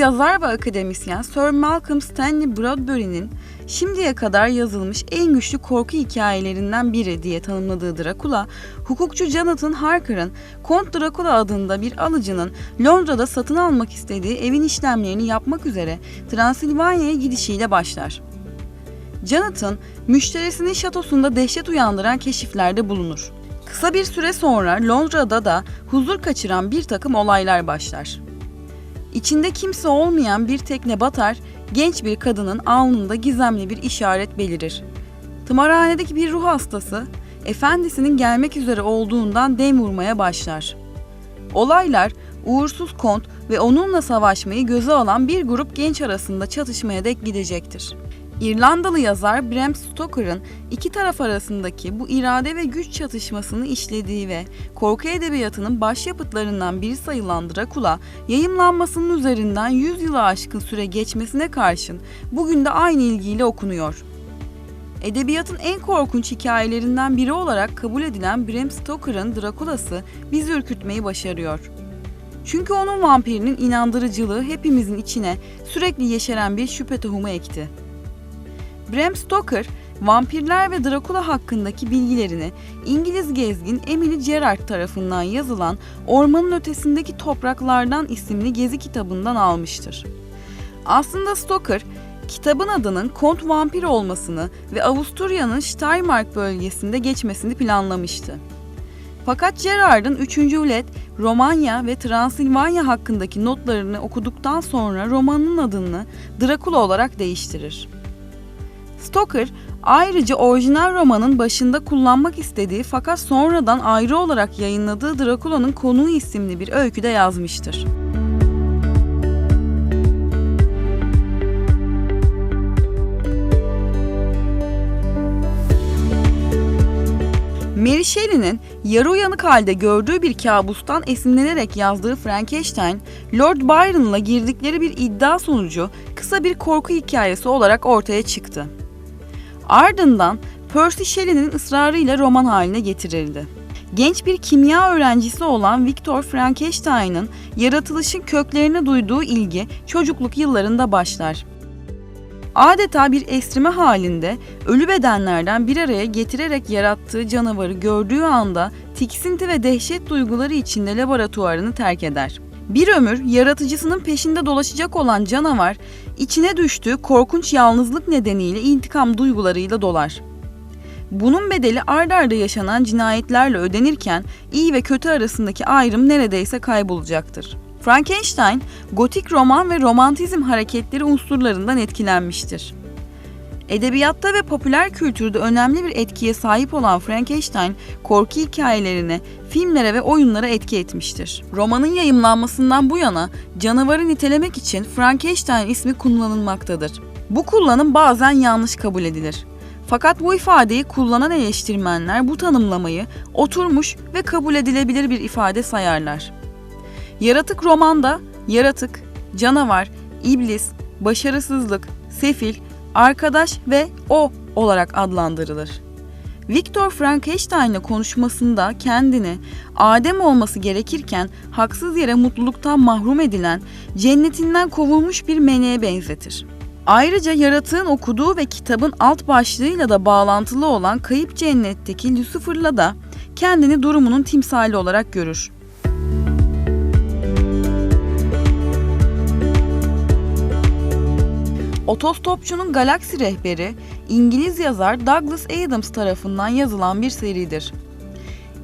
yazar ve akademisyen Sir Malcolm Stanley Bradbury'nin şimdiye kadar yazılmış en güçlü korku hikayelerinden biri diye tanımladığı Dracula, hukukçu Jonathan Harker'ın Kont Dracula adında bir alıcının Londra'da satın almak istediği evin işlemlerini yapmak üzere Transilvanya'ya gidişiyle başlar. Jonathan, müşterisinin şatosunda dehşet uyandıran keşiflerde bulunur. Kısa bir süre sonra Londra'da da huzur kaçıran bir takım olaylar başlar. İçinde kimse olmayan bir tekne batar, genç bir kadının alnında gizemli bir işaret belirir. Tımarhanedeki bir ruh hastası, efendisinin gelmek üzere olduğundan dem vurmaya başlar. Olaylar, uğursuz kont ve onunla savaşmayı göze alan bir grup genç arasında çatışmaya dek gidecektir. İrlandalı yazar Bram Stoker'ın iki taraf arasındaki bu irade ve güç çatışmasını işlediği ve korku edebiyatının başyapıtlarından biri sayılan Dracula, yayımlanmasının üzerinden 100 yılı aşkın süre geçmesine karşın bugün de aynı ilgiyle okunuyor. Edebiyatın en korkunç hikayelerinden biri olarak kabul edilen Bram Stoker'ın Dracula'sı bizi ürkütmeyi başarıyor. Çünkü onun vampirinin inandırıcılığı hepimizin içine sürekli yeşeren bir şüphe tohumu ekti. Bram Stoker, vampirler ve Dracula hakkındaki bilgilerini İngiliz gezgin Emily Gerard tarafından yazılan Ormanın Ötesindeki Topraklardan isimli gezi kitabından almıştır. Aslında Stoker, kitabın adının Kont Vampir olmasını ve Avusturya'nın Steiermark bölgesinde geçmesini planlamıştı. Fakat Gerard'ın 3. Ulet, Romanya ve Transilvanya hakkındaki notlarını okuduktan sonra romanın adını Dracula olarak değiştirir. Stoker ayrıca orijinal romanın başında kullanmak istediği fakat sonradan ayrı olarak yayınladığı Dracula'nın konuğu isimli bir öyküde yazmıştır. Mary Shelley'nin yarı uyanık halde gördüğü bir kabustan esinlenerek yazdığı Frankenstein, Lord Byron'la girdikleri bir iddia sonucu kısa bir korku hikayesi olarak ortaya çıktı. Ardından Percy Shelley'nin ısrarıyla roman haline getirildi. Genç bir kimya öğrencisi olan Victor Frankenstein'ın yaratılışın köklerine duyduğu ilgi çocukluk yıllarında başlar. Adeta bir esrime halinde ölü bedenlerden bir araya getirerek yarattığı canavarı gördüğü anda tiksinti ve dehşet duyguları içinde laboratuvarını terk eder. Bir ömür yaratıcısının peşinde dolaşacak olan canavar, içine düştüğü korkunç yalnızlık nedeniyle intikam duygularıyla dolar. Bunun bedeli ard arda yaşanan cinayetlerle ödenirken iyi ve kötü arasındaki ayrım neredeyse kaybolacaktır. Frankenstein, gotik roman ve romantizm hareketleri unsurlarından etkilenmiştir. Edebiyatta ve popüler kültürde önemli bir etkiye sahip olan Frankenstein, korku hikayelerine, filmlere ve oyunlara etki etmiştir. Romanın yayımlanmasından bu yana canavarı nitelemek için Frankenstein ismi kullanılmaktadır. Bu kullanım bazen yanlış kabul edilir. Fakat bu ifadeyi kullanan eleştirmenler bu tanımlamayı oturmuş ve kabul edilebilir bir ifade sayarlar. Yaratık romanda yaratık, canavar, iblis, başarısızlık, sefil, arkadaş ve o olarak adlandırılır. Viktor Frankenstein'la konuşmasında kendini Adem olması gerekirken haksız yere mutluluktan mahrum edilen, cennetinden kovulmuş bir meleğe benzetir. Ayrıca yaratığın okuduğu ve kitabın alt başlığıyla da bağlantılı olan Kayıp Cennet'teki Lucifer'la da kendini durumunun timsali olarak görür. Otostopçunun Galaksi Rehberi, İngiliz yazar Douglas Adams tarafından yazılan bir seridir.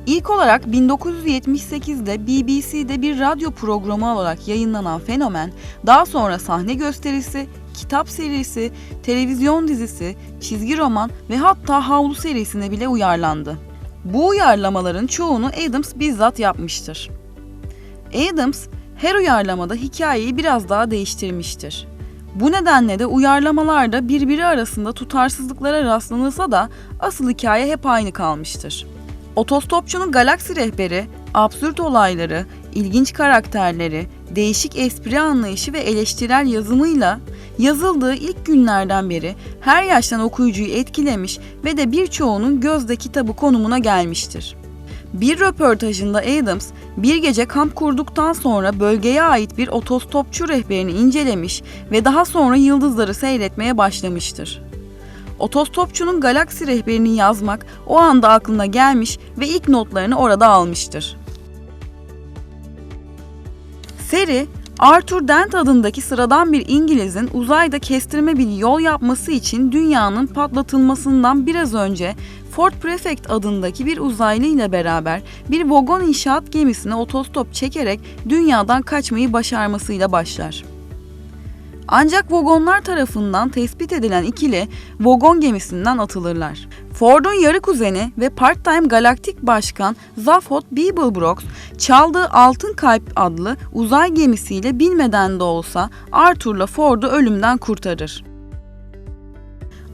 İlk olarak 1978'de BBC'de bir radyo programı olarak yayınlanan fenomen, daha sonra sahne gösterisi, kitap serisi, televizyon dizisi, çizgi roman ve hatta havlu serisine bile uyarlandı. Bu uyarlamaların çoğunu Adams bizzat yapmıştır. Adams her uyarlamada hikayeyi biraz daha değiştirmiştir. Bu nedenle de uyarlamalarda birbiri arasında tutarsızlıklara rastlanılsa da asıl hikaye hep aynı kalmıştır. Otostopçunun galaksi rehberi, absürt olayları, ilginç karakterleri, değişik espri anlayışı ve eleştirel yazımıyla yazıldığı ilk günlerden beri her yaştan okuyucuyu etkilemiş ve de birçoğunun gözde kitabı konumuna gelmiştir. Bir röportajında Adams, bir gece kamp kurduktan sonra bölgeye ait bir otostopçu rehberini incelemiş ve daha sonra yıldızları seyretmeye başlamıştır. Otostopçunun galaksi rehberini yazmak o anda aklına gelmiş ve ilk notlarını orada almıştır. Seri, Arthur Dent adındaki sıradan bir İngiliz'in uzayda kestirme bir yol yapması için dünyanın patlatılmasından biraz önce Fort Prefect adındaki bir uzaylı ile beraber bir vagon inşaat gemisine otostop çekerek dünyadan kaçmayı başarmasıyla başlar. Ancak vagonlar tarafından tespit edilen ikili vagon gemisinden atılırlar. Ford'un yarı kuzeni ve part-time galaktik başkan Zaphod Beeblebrox, çaldığı Altın Kalp adlı uzay gemisiyle bilmeden de olsa Arthur'la Ford'u ölümden kurtarır.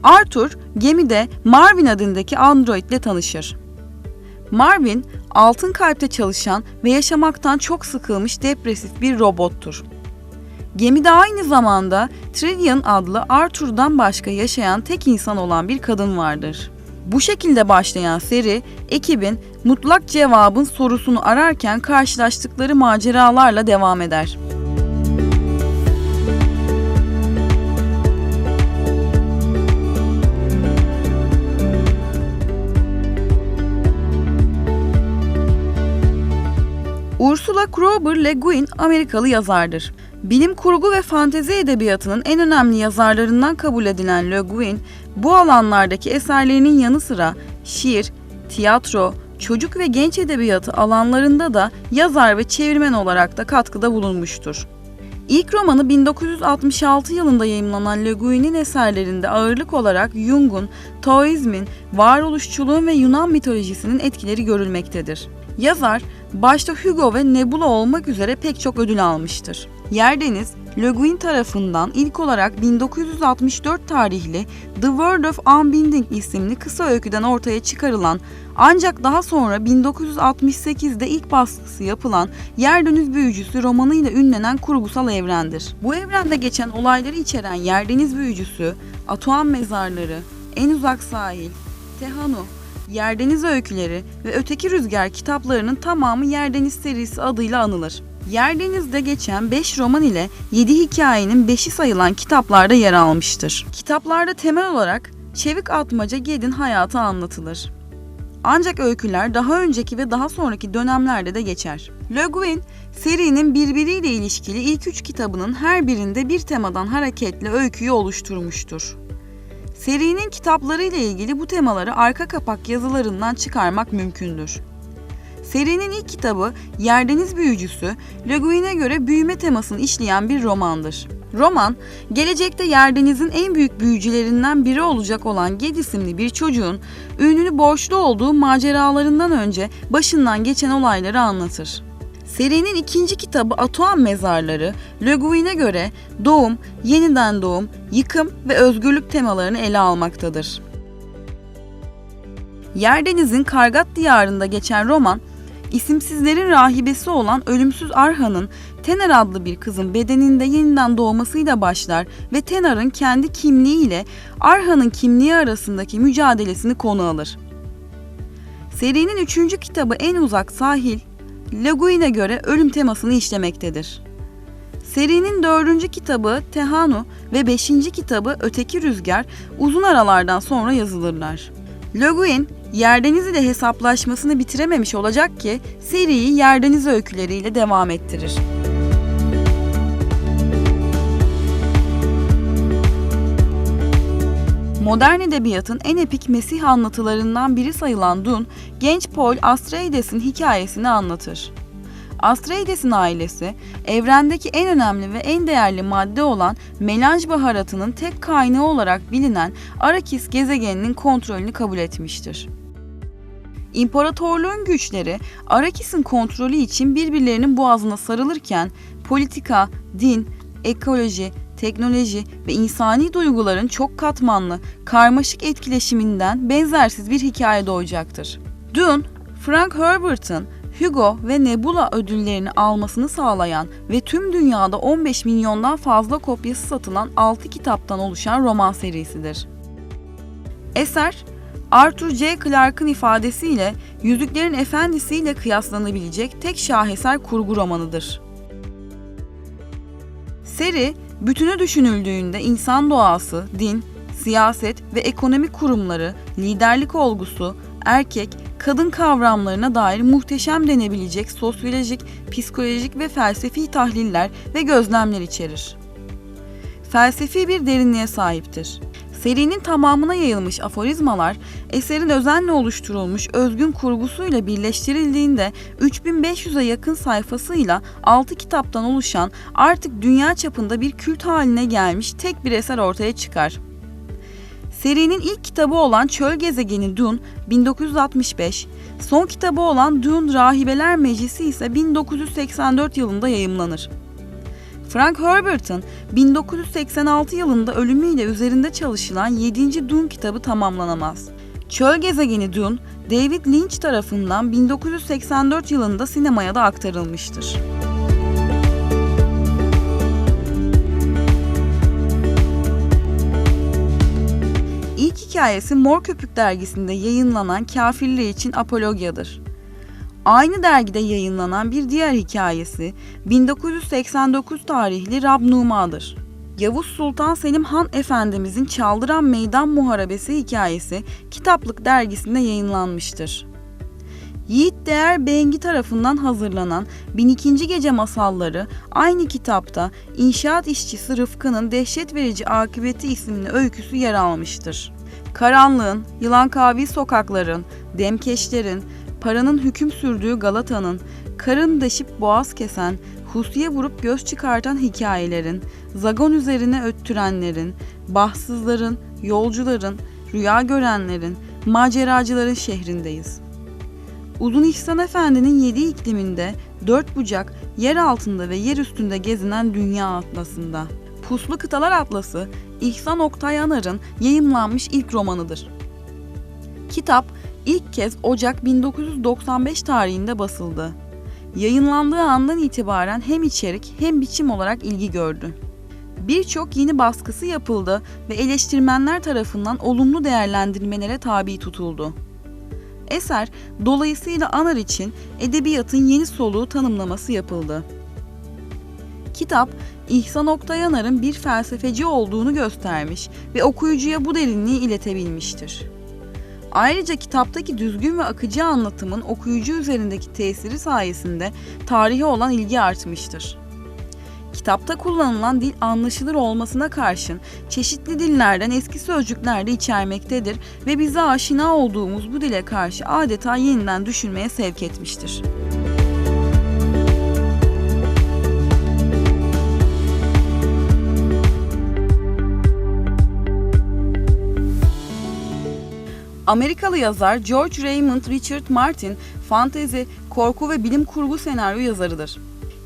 Arthur gemide Marvin adındaki android ile tanışır. Marvin, Altın Kalp'te çalışan ve yaşamaktan çok sıkılmış depresif bir robottur. Gemide aynı zamanda Trillian adlı Arthur'dan başka yaşayan tek insan olan bir kadın vardır. Bu şekilde başlayan seri, ekibin mutlak cevabın sorusunu ararken karşılaştıkları maceralarla devam eder. Ursula Kroeber Le Guin Amerikalı yazardır. Bilim kurgu ve fantezi edebiyatının en önemli yazarlarından kabul edilen Le Guin, bu alanlardaki eserlerinin yanı sıra şiir, tiyatro, çocuk ve genç edebiyatı alanlarında da yazar ve çevirmen olarak da katkıda bulunmuştur. İlk romanı 1966 yılında yayımlanan Le Guin'in eserlerinde ağırlık olarak Jung'un, Taoizmin, varoluşçuluğun ve Yunan mitolojisinin etkileri görülmektedir. Yazar, başta Hugo ve Nebula olmak üzere pek çok ödül almıştır. Yerdeniz, Le Guin tarafından ilk olarak 1964 tarihli The World of Unbinding isimli kısa öyküden ortaya çıkarılan ancak daha sonra 1968'de ilk baskısı yapılan Yerdeniz Büyücüsü romanıyla ünlenen kurgusal evrendir. Bu evrende geçen olayları içeren Yerdeniz Büyücüsü, Atuan Mezarları, En Uzak Sahil, Tehanu, Yerdeniz Öyküleri ve Öteki Rüzgar kitaplarının tamamı Yerdeniz serisi adıyla anılır. Yerdeniz'de geçen 5 roman ile 7 hikayenin 5'i sayılan kitaplarda yer almıştır. Kitaplarda temel olarak Çevik Atmaca Ged'in hayatı anlatılır. Ancak öyküler daha önceki ve daha sonraki dönemlerde de geçer. Le Guin, serinin birbiriyle ilişkili ilk üç kitabının her birinde bir temadan hareketle öyküyü oluşturmuştur. Serinin kitapları ile ilgili bu temaları arka kapak yazılarından çıkarmak mümkündür. Serinin ilk kitabı Yerdeniz Büyücüsü, Le Guin'e göre büyüme temasını işleyen bir romandır. Roman, gelecekte Yerdeniz'in en büyük büyücülerinden biri olacak olan Ged isimli bir çocuğun ününü borçlu olduğu maceralarından önce başından geçen olayları anlatır. Serinin ikinci kitabı Atuan Mezarları, Le Guin'e göre doğum, yeniden doğum, yıkım ve özgürlük temalarını ele almaktadır. Yerdeniz'in Kargat diyarında geçen roman, isimsizlerin rahibesi olan ölümsüz Arhan'ın Tener adlı bir kızın bedeninde yeniden doğmasıyla başlar ve Tenar'ın kendi kimliği ile Arhan'ın kimliği arasındaki mücadelesini konu alır. Serinin üçüncü kitabı En Uzak Sahil, Le Guin'e göre ölüm temasını işlemektedir. Serinin dördüncü kitabı Tehanu ve beşinci kitabı Öteki Rüzgar uzun aralardan sonra yazılırlar. Le Guin, Yerdeniz ile hesaplaşmasını bitirememiş olacak ki seriyi Yerdeniz öyküleriyle devam ettirir. Modern edebiyatın en epik Mesih anlatılarından biri sayılan Dun, genç Paul Atreides'in hikayesini anlatır. Atreides'in ailesi, evrendeki en önemli ve en değerli madde olan melanj baharatının tek kaynağı olarak bilinen Arakis gezegeninin kontrolünü kabul etmiştir. İmparatorluğun güçleri Arakis'in kontrolü için birbirlerinin boğazına sarılırken politika, din, ekoloji, teknoloji ve insani duyguların çok katmanlı, karmaşık etkileşiminden benzersiz bir hikaye doğacaktır. Dune, Frank Herbert'ın Hugo ve Nebula ödüllerini almasını sağlayan ve tüm dünyada 15 milyondan fazla kopyası satılan 6 kitaptan oluşan roman serisidir. Eser, Arthur C. Clarke'ın ifadesiyle Yüzüklerin Efendisi ile kıyaslanabilecek tek şaheser kurgu romanıdır. Seri, bütünü düşünüldüğünde insan doğası, din, siyaset ve ekonomi kurumları, liderlik olgusu, erkek, kadın kavramlarına dair muhteşem denebilecek sosyolojik, psikolojik ve felsefi tahliller ve gözlemler içerir. Felsefi bir derinliğe sahiptir. Serinin tamamına yayılmış aforizmalar, eserin özenle oluşturulmuş özgün kurgusuyla birleştirildiğinde 3500'e yakın sayfasıyla 6 kitaptan oluşan artık dünya çapında bir kült haline gelmiş tek bir eser ortaya çıkar. Serinin ilk kitabı olan Çöl Gezegeni Dune 1965, son kitabı olan Dune Rahibeler Meclisi ise 1984 yılında yayımlanır. Frank Herbert'ın 1986 yılında ölümüyle üzerinde çalışılan 7. Dune kitabı tamamlanamaz. Çöl Gezegeni Dune, David Lynch tarafından 1984 yılında sinemaya da aktarılmıştır. İlk hikayesi Mor Köpük dergisinde yayınlanan Kafirler için Apologyadır. Aynı dergide yayınlanan bir diğer hikayesi 1989 tarihli Rab Numa'dır. Yavuz Sultan Selim Han Efendimizin Çaldıran Meydan Muharebesi hikayesi Kitaplık dergisinde yayınlanmıştır. Yiğit Değer Bengi tarafından hazırlanan 1002. Gece Masalları aynı kitapta inşaat işçisi Rıfkı'nın dehşet verici akıbeti isimli öyküsü yer almıştır. Karanlığın, yılan kavi sokakların, demkeşlerin, paranın hüküm sürdüğü Galata'nın, karın deşip boğaz kesen, husuya vurup göz çıkartan hikayelerin, zagon üzerine öttürenlerin, bahtsızların, yolcuların, rüya görenlerin, maceracıların şehrindeyiz. Uzun İhsan Efendi'nin yedi ikliminde, dört bucak, yer altında ve yer üstünde gezinen Dünya Atlası'nda. Puslu Kıtalar Atlası, İhsan Oktay Anar'ın yayımlanmış ilk romanıdır. Kitap ilk kez Ocak 1995 tarihinde basıldı. Yayınlandığı andan itibaren hem içerik hem biçim olarak ilgi gördü. Birçok yeni baskısı yapıldı ve eleştirmenler tarafından olumlu değerlendirmelere tabi tutuldu. Eser dolayısıyla Anar için edebiyatın yeni soluğu tanımlaması yapıldı. Kitap, İhsan Oktay Anar'ın bir felsefeci olduğunu göstermiş ve okuyucuya bu derinliği iletebilmiştir. Ayrıca kitaptaki düzgün ve akıcı anlatımın okuyucu üzerindeki tesiri sayesinde tarihe olan ilgi artmıştır. Kitapta kullanılan dil anlaşılır olmasına karşın çeşitli dillerden eski sözcükler de içermektedir ve bize aşina olduğumuz bu dile karşı adeta yeniden düşünmeye sevk etmiştir. Amerikalı yazar George Raymond Richard Martin, fantezi, korku ve bilim kurgu senaryo yazarıdır.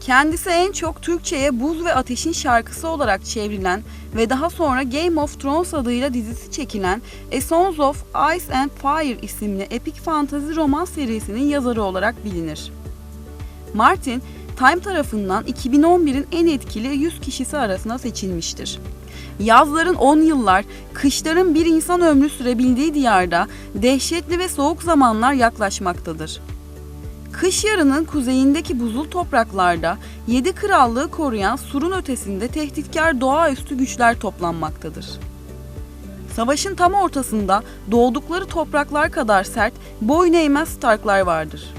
Kendisi en çok Türkçe'ye Buz ve Ateş'in şarkısı olarak çevrilen ve daha sonra Game of Thrones adıyla dizisi çekilen A Sons of Ice and Fire isimli epik fantazi roman serisinin yazarı olarak bilinir. Martin, Time tarafından 2011'in en etkili 100 kişisi arasına seçilmiştir. Yazların 10 yıllar, kışların bir insan ömrü sürebildiği diyarda dehşetli ve soğuk zamanlar yaklaşmaktadır. Kış yarının kuzeyindeki buzul topraklarda yedi krallığı koruyan surun ötesinde tehditkar doğaüstü güçler toplanmaktadır. Savaşın tam ortasında doğdukları topraklar kadar sert, boyun eğmez Starklar vardır.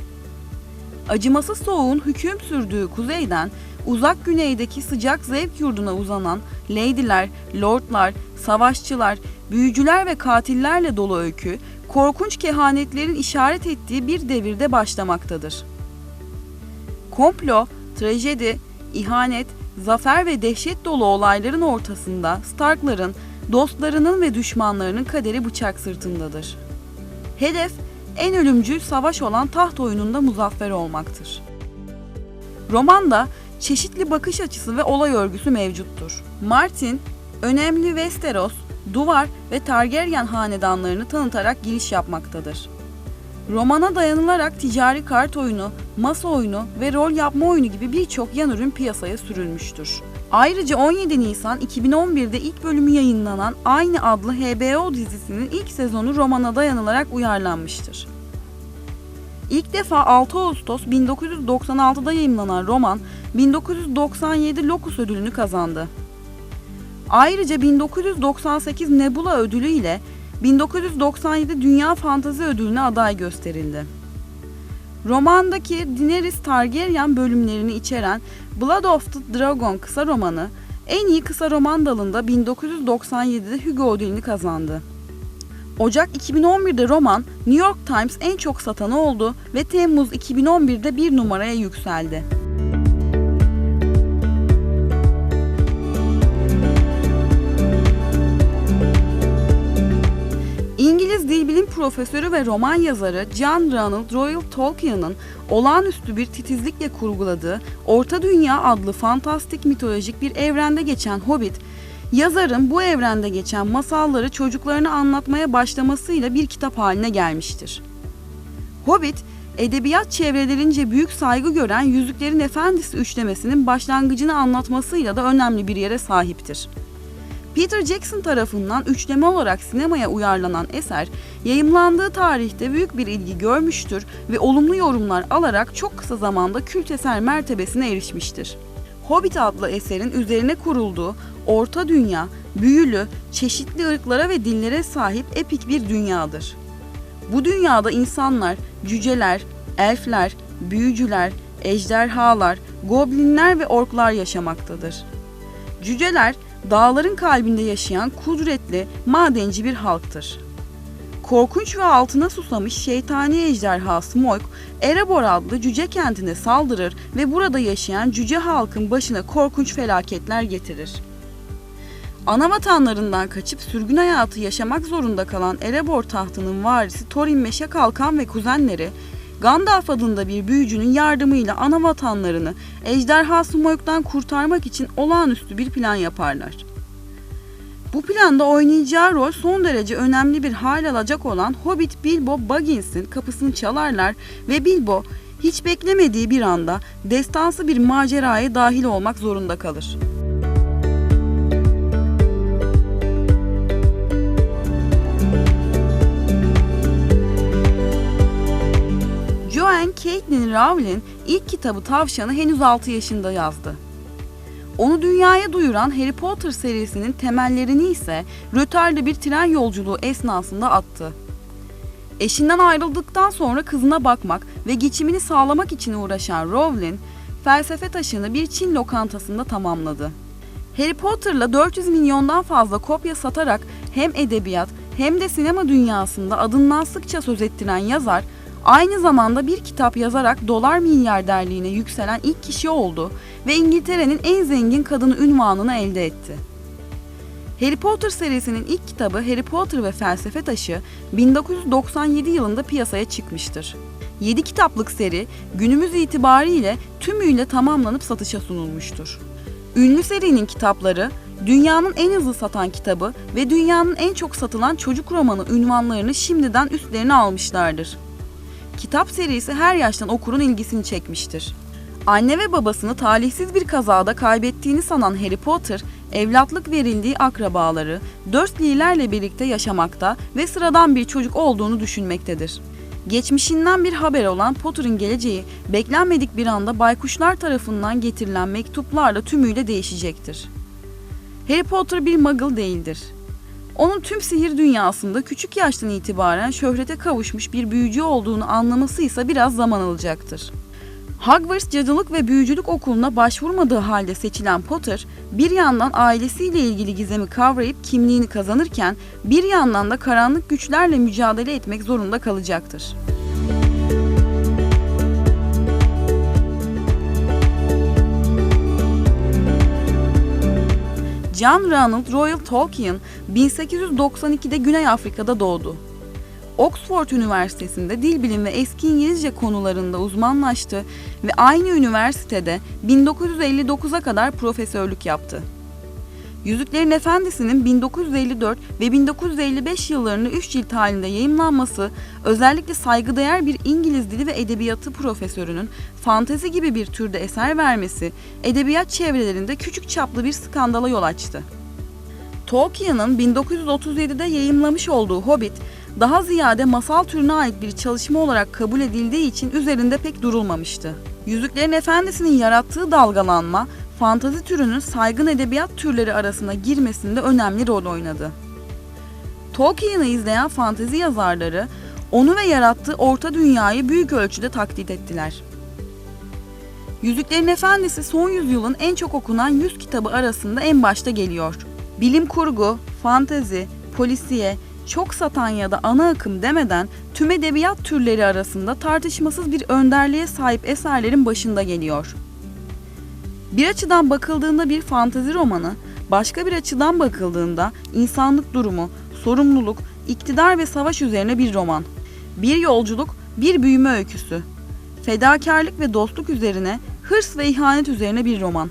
Acımasız soğuğun hüküm sürdüğü kuzeyden uzak güneydeki sıcak zevk yurduna uzanan leydiler, lordlar, savaşçılar, büyücüler ve katillerle dolu öykü, korkunç kehanetlerin işaret ettiği bir devirde başlamaktadır. Komplo, trajedi, ihanet, zafer ve dehşet dolu olayların ortasında Starkların, dostlarının ve düşmanlarının kaderi bıçak sırtındadır. Hedef, en ölümcül savaş olan taht oyununda muzaffer olmaktır. Romanda çeşitli bakış açısı ve olay örgüsü mevcuttur. Martin, önemli Westeros, Duvar ve Targaryen hanedanlarını tanıtarak giriş yapmaktadır. Romana dayanılarak ticari kart oyunu, masa oyunu ve rol yapma oyunu gibi birçok yan ürün piyasaya sürülmüştür. Ayrıca 17 Nisan 2011'de ilk bölümü yayınlanan aynı adlı HBO dizisinin ilk sezonu romana dayanılarak uyarlanmıştır. İlk defa 6 Ağustos 1996'da yayımlanan roman 1997 Locus ödülünü kazandı. Ayrıca 1998 Nebula ödülü ile 1997 Dünya Fantazi Ödülü'ne aday gösterildi. Romandaki Daenerys Targaryen bölümlerini içeren Blood of the Dragon kısa romanı en iyi kısa roman dalında 1997'de Hugo ödülünü kazandı. Ocak 2011'de roman New York Times en çok satanı oldu ve Temmuz 2011'de bir numaraya yükseldi. Dil bilim profesörü ve roman yazarı John Ronald Royal Tolkien'ın olağanüstü bir titizlikle kurguladığı Orta Dünya adlı fantastik mitolojik bir evrende geçen Hobbit, yazarın bu evrende geçen masalları çocuklarına anlatmaya başlamasıyla bir kitap haline gelmiştir. Hobbit, edebiyat çevrelerince büyük saygı gören Yüzüklerin Efendisi üçlemesinin başlangıcını anlatmasıyla da önemli bir yere sahiptir. Peter Jackson tarafından üçleme olarak sinemaya uyarlanan eser, yayımlandığı tarihte büyük bir ilgi görmüştür ve olumlu yorumlar alarak çok kısa zamanda kült eser mertebesine erişmiştir. Hobbit adlı eserin üzerine kurulduğu Orta Dünya, büyülü, çeşitli ırklara ve dillere sahip epik bir dünyadır. Bu dünyada insanlar, cüceler, elfler, büyücüler, ejderhalar, goblinler ve orklar yaşamaktadır. Cüceler, dağların kalbinde yaşayan kudretli, madenci bir halktır. Korkunç ve altına susamış şeytani ejderha Smoke, Erebor adlı cüce kentine saldırır ve burada yaşayan cüce halkın başına korkunç felaketler getirir. Ana vatanlarından kaçıp sürgün hayatı yaşamak zorunda kalan Erebor tahtının varisi Thorin Meşe Kalkan ve kuzenleri, Gandalf adında bir büyücünün yardımıyla ana vatanlarını ejderha Smoke'dan kurtarmak için olağanüstü bir plan yaparlar. Bu planda oynayacağı rol son derece önemli bir hal alacak olan Hobbit Bilbo Baggins'in kapısını çalarlar ve Bilbo hiç beklemediği bir anda destansı bir maceraya dahil olmak zorunda kalır. Joanne Caitlin Rowling ilk kitabı Tavşan'ı henüz 6 yaşında yazdı. Onu dünyaya duyuran Harry Potter serisinin temellerini ise rötarlı bir tren yolculuğu esnasında attı. Eşinden ayrıldıktan sonra kızına bakmak ve geçimini sağlamak için uğraşan Rowling, felsefe taşını bir Çin lokantasında tamamladı. Harry Potter'la 400 milyondan fazla kopya satarak hem edebiyat hem de sinema dünyasında adından sıkça söz ettiren yazar, Aynı zamanda bir kitap yazarak dolar milyarderliğine yükselen ilk kişi oldu ve İngiltere'nin en zengin kadını ünvanını elde etti. Harry Potter serisinin ilk kitabı Harry Potter ve Felsefe Taşı 1997 yılında piyasaya çıkmıştır. 7 kitaplık seri günümüz itibariyle tümüyle tamamlanıp satışa sunulmuştur. Ünlü serinin kitapları dünyanın en hızlı satan kitabı ve dünyanın en çok satılan çocuk romanı ünvanlarını şimdiden üstlerine almışlardır. Kitap serisi her yaştan okurun ilgisini çekmiştir. Anne ve babasını talihsiz bir kazada kaybettiğini sanan Harry Potter, evlatlık verildiği akrabaları, Dursley'lerle birlikte yaşamakta ve sıradan bir çocuk olduğunu düşünmektedir. Geçmişinden bir haber olan Potter'ın geleceği beklenmedik bir anda baykuşlar tarafından getirilen mektuplarla tümüyle değişecektir. Harry Potter bir muggle değildir. Onun tüm sihir dünyasında küçük yaştan itibaren şöhrete kavuşmuş bir büyücü olduğunu anlaması ise biraz zaman alacaktır. Hogwarts Cadılık ve Büyücülük Okulu'na başvurmadığı halde seçilen Potter, bir yandan ailesiyle ilgili gizemi kavrayıp kimliğini kazanırken bir yandan da karanlık güçlerle mücadele etmek zorunda kalacaktır. John Ronald Royal Tolkien 1892'de Güney Afrika'da doğdu. Oxford Üniversitesi'nde dil bilim ve eski İngilizce konularında uzmanlaştı ve aynı üniversitede 1959'a kadar profesörlük yaptı. Yüzüklerin Efendisi'nin 1954 ve 1955 yıllarında 3 cilt halinde yayımlanması özellikle saygıdeğer bir İngiliz dili ve edebiyatı profesörünün fantezi gibi bir türde eser vermesi edebiyat çevrelerinde küçük çaplı bir skandala yol açtı. Tolkien'ın 1937'de yayımlamış olduğu Hobbit, daha ziyade masal türüne ait bir çalışma olarak kabul edildiği için üzerinde pek durulmamıştı. Yüzüklerin Efendisi'nin yarattığı dalgalanma, fantazi türünün saygın edebiyat türleri arasına girmesinde önemli rol oynadı. Tolkien'i izleyen fantezi yazarları, onu ve yarattığı orta dünyayı büyük ölçüde taklit ettiler. Yüzüklerin Efendisi son yüzyılın en çok okunan 100 kitabı arasında en başta geliyor. Bilim kurgu, fantezi, polisiye, çok satan ya da ana akım demeden tüm edebiyat türleri arasında tartışmasız bir önderliğe sahip eserlerin başında geliyor. Bir açıdan bakıldığında bir fantezi romanı, başka bir açıdan bakıldığında insanlık durumu, sorumluluk, iktidar ve savaş üzerine bir roman. Bir yolculuk, bir büyüme öyküsü. Fedakarlık ve dostluk üzerine, hırs ve ihanet üzerine bir roman.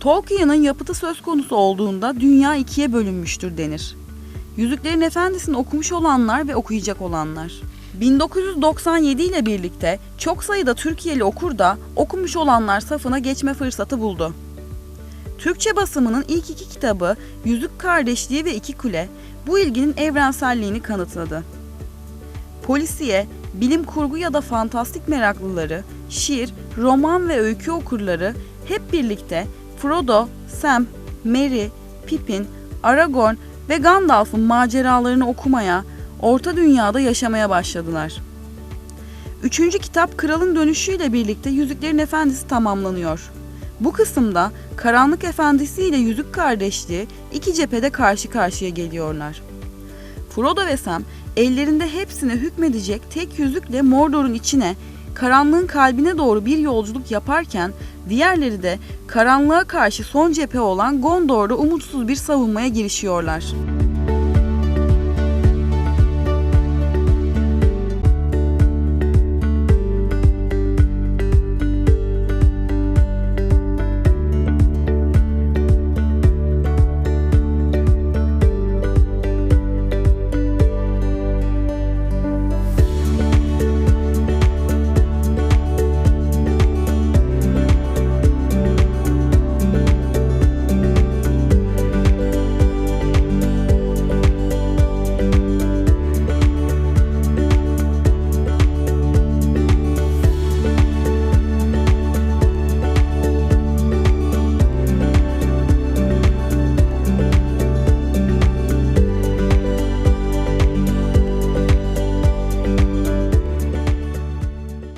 Tolkien'in yapıtı söz konusu olduğunda dünya ikiye bölünmüştür denir. Yüzüklerin Efendisi'ni okumuş olanlar ve okuyacak olanlar. 1997 ile birlikte çok sayıda Türkiye'li okur da okumuş olanlar safına geçme fırsatı buldu. Türkçe basımının ilk iki kitabı Yüzük Kardeşliği ve İki Kule bu ilginin evrenselliğini kanıtladı. Polisiye, bilim kurgu ya da fantastik meraklıları, şiir, roman ve öykü okurları hep birlikte Frodo, Sam, Merry, Pippin, Aragorn ve Gandalf'ın maceralarını okumaya, Orta Dünya'da yaşamaya başladılar. Üçüncü kitap Kralın Dönüşü'yle birlikte Yüzüklerin Efendisi tamamlanıyor. Bu kısımda Karanlık Efendisi ile Yüzük Kardeşliği iki cephede karşı karşıya geliyorlar. Frodo ve Sam ellerinde hepsine hükmedecek tek yüzükle Mordor'un içine, karanlığın kalbine doğru bir yolculuk yaparken diğerleri de karanlığa karşı son cephe olan Gondor'da umutsuz bir savunmaya girişiyorlar.